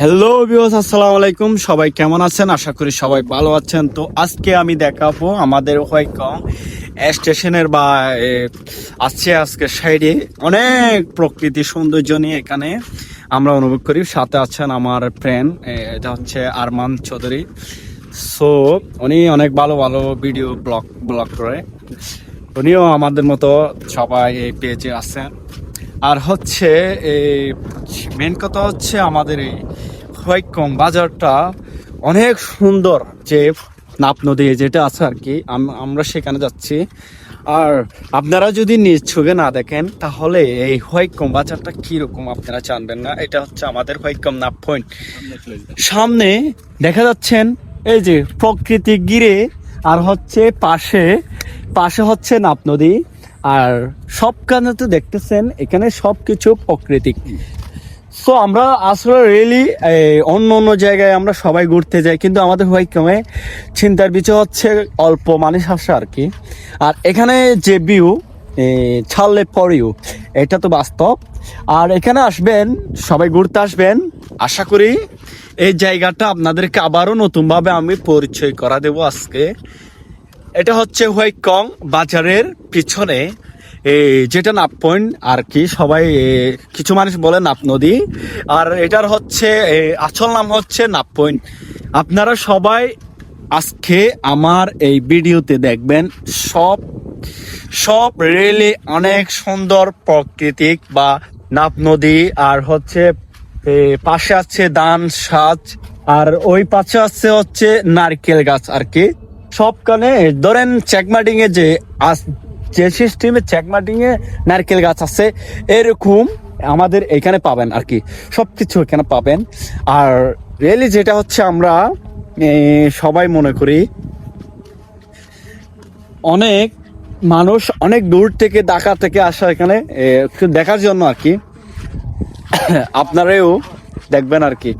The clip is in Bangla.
হ্যালো বিওস আসসালামু আলাইকুম। সবাই কেমন আছেন? আশা করি সবাই ভালো আছেন। তো আজকে আমি দেখাবো আমাদের হোয়াইকং স্টেশনের বা আছে আজকে সাইডে অনেক প্রকৃতি সৌন্দর্য নিয়ে এখানে আমরা অনুভব করি। সাথে আছেন আমার ফ্রেন্ড এটা হচ্ছে আরমান চৌধুরী। সো উনি অনেক ভালো ভালো ভিডিও ব্লগ ব্লগ করে। উনিও আমাদের মতো সবাই এই পেজে আছেন। আর হচ্ছে এই মেন কথা হচ্ছে আমাদের এই হোয়াইকং বাজারটা অনেক সুন্দর যে নাপ নদী যেটা আছে আর কি, আম- আমরা সেখানে যাচ্ছি। আর আপনারা যদি নিজ চোখে না দেখেন, তাহলে এই হোয়াইকং বাজারটা কীরকম আপনারা জানবেন না? এটা হচ্ছে আমাদের হোয়াইকং নাপ পয়েন্ট। সামনে দেখা যাচ্ছেন এই যে প্রকৃতি গিরে আর হচ্ছে পাশে পাশে হচ্ছে নাপ নদী। আর সবখানে তো দেখতেছেন, এখানে সব কিছু প্রাকৃতিক। সো আমরা আসলে রিয়েলি অন্য অন্য জায়গায় আমরা সবাই ঘুরতে যাই, কিন্তু আমাদের হোয়াইকমে চিন্তার বিষয় হচ্ছে অল্প মানুষ আসে আর কি। আর এখানে যে ভিউ ছাড়লে পরেও এটা তো বাস্তব। আর এখানে আসবেন, সবাই ঘুরতে আসবেন। আশা করি এই জায়গাটা আপনাদেরকে আবারও নতুনভাবে আমি পরিচয় করা দেবো আজকে। এটা হচ্ছে হোয়াইকং বাজারের পিছনে। যেটা নাপ পয়েন্ট আর কি, সবাই কিছু মানুষ বলে নাপ নদী। আর এটার হচ্ছে আসল নাম হচ্ছে নাপ পয়েন্ট। আপনারা সবাই আজকে আমার এই ভিডিওতে দেখবেন সব সব রেলে অনেক সুন্দর প্রাকৃতিক বা নাপ নদী। আর হচ্ছে পাশে আছে দান সাজ, আর ওই পাশে আছে হচ্ছে নারকেল গাছ আর কি। সবখানে ধরেন চেকমাটিং এ যে যে সিস্টেমে চেকমাটিং এ নারকেল গাছ আছে, এরকম আমাদের এখানে পাবেন আর কি। সব কিছু এখানে পাবেন। আর রিয়েলি যেটা হচ্ছে আমরা সবাই মনে করি, অনেক মানুষ অনেক দূর থেকে, ঢাকা থেকে আসা এখানে দেখার জন্য আর কি। আপনারাও দেখবেন আর কি।